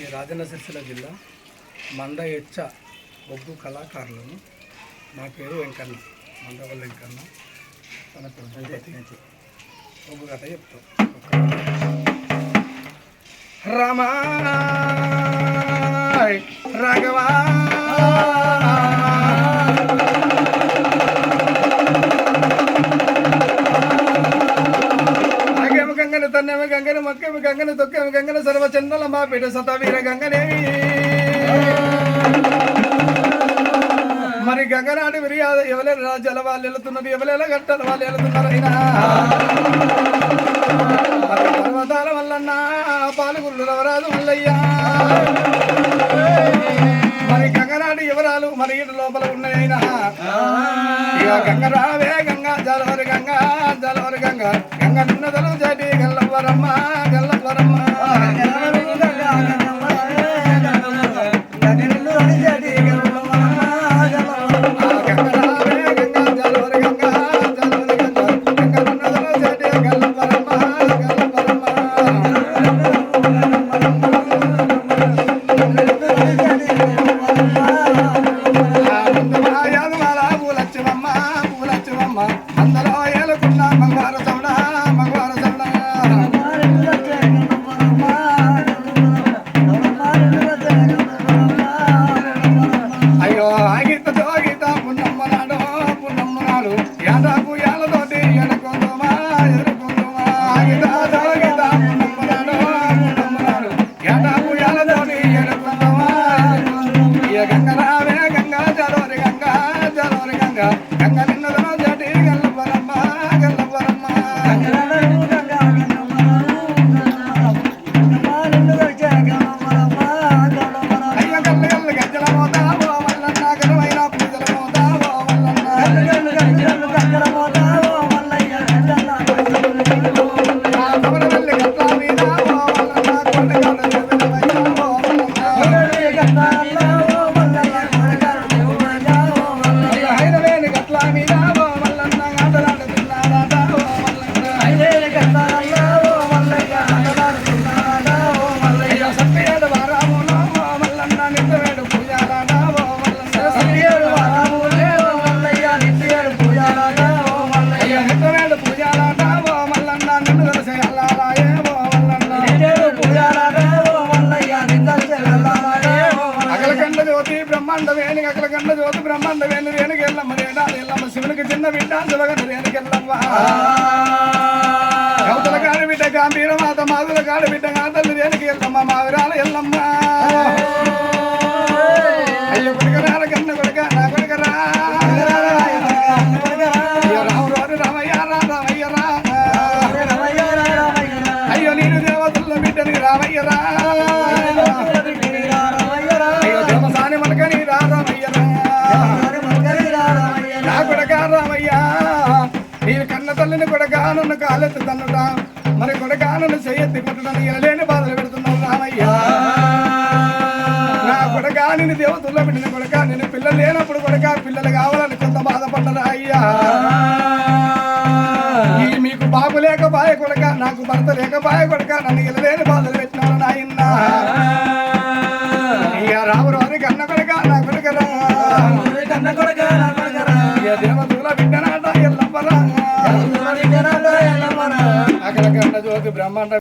రాజన్న సిరిసిల్ల జిల్లా మంద ఎచ్చ బొగ్గు కళాకారులను. నా పేరు వెంకన్న మందవల్ల వెంకన్న. తన పేరు బొగ్గు కథ చెప్తాం. రమా రాఘవా గంగన తొక్కేమ గంగన సర్వ చందల మా పేట సతవీర గంగనేవి మరి గంగనాటి విరియాద ఎవలే రాజ్యాల వాళ్ళు వెళుతున్నారు ఎవలేల గట్టాల వాళ్ళు వెళుతున్నారు అయినా. పర్వతాల వల్లన్నా పాలుగురు రవరాజు మల్లయ్యా. మరి గంగనాటి వివరాలు మరి ఇటు లోపల ఉన్నాయైనా ఇక గంగరావే గంగా జలవరి గంగా జలవరి గంగా. గంగ నిన్నదలు జటి గల్లవరమ్మ గల్ల Ándala. Baba. జ్యోతి బ్రహ్మాండ వేణి అగలకండ జ్యోతి బ్రహ్మాండ వేణి రేణుకి ఎల్లమ్మ రేణాలు ఎల్లమ్మ శివునికి చిన్న బిడ్డ శివగంట రేణుకి ఎల్లమ్మ. కౌతల కాడి బిడ్డ గాంభీర మాత మాదుల కాడి బిడ్డ గాతల్లి రేణుకి ఎల్లమ్మ మావిరాల ఎల్లమ్మ. తల్లిని కొడక నన్ను కాలెత్తి తన్నుట మరి కొడక నన్ను చెయ్యెత్తి కొట్టడానికి ఎనలేని బాధలు పెడుతున్నావు రామయ్యా. నా కొడక నేను దేవతల్లో పెట్టిన కొడక నేను పిల్లలు లేనప్పుడు కొడక పిల్లలు కావాలని కొంత బాధపడ్డరా అయ్యా. మీకు బాబు లేక బాయ కొడక నాకు భర్త లేక బాయ కొడక నన్ను ఎనలేని బాధలు పెట్టినారు నాయన్నా. ఇక రాము రాని కన్న కొడక నా కొడకరా. దేవతల ఎల్లమ్మరా అక్కడ కన్న జ్యోతి బ్రహ్మాండ